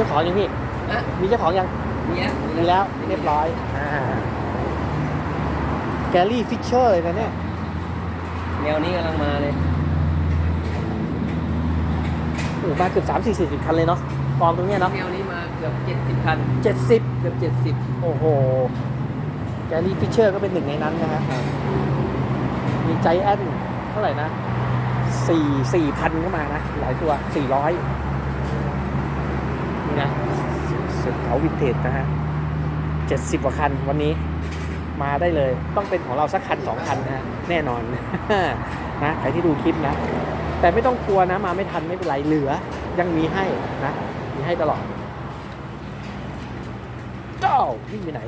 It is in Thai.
จ้าของยังพี่อะมีเจ้าของยัง มีแล้วมีแล้วเรียบร้อยอ่าแกลลี่ฟิชเชอร์เลยนะเนี่ย แนวนี้กำลังมาเลยโอ้มาเกือบสามสี่สิบคันเลยเนาะกองตรงเนี้ยเนาะแนวนี้มาเกือบเจ็ดสิบคันเจ็ดสิบเกือบเจ็ดสิบโอ้โห แกลลี่ฟิชเชอร์ก็เป็นหนึ่งในนั้นนะฮะ มีใจแอนเท่าไหร่นะสี่สี่พันก็มานะ หลายตัวสี่ร้อยนี่นะ เสือเขาวินเทจนะฮะเจ็ดสิบกว่าคันวันนี้มาได้เลย ต้องเป็นของเราสักคันสองคันนะฮะแน่นอนนะใครที่ดูคลิปนะ แต่ไม่ต้องกลัวนะมาไม่ทันไม่เป็นไรเหลือ ยังมีให้นะ มีให้ตลอดเจ้าวิ่งไปไหน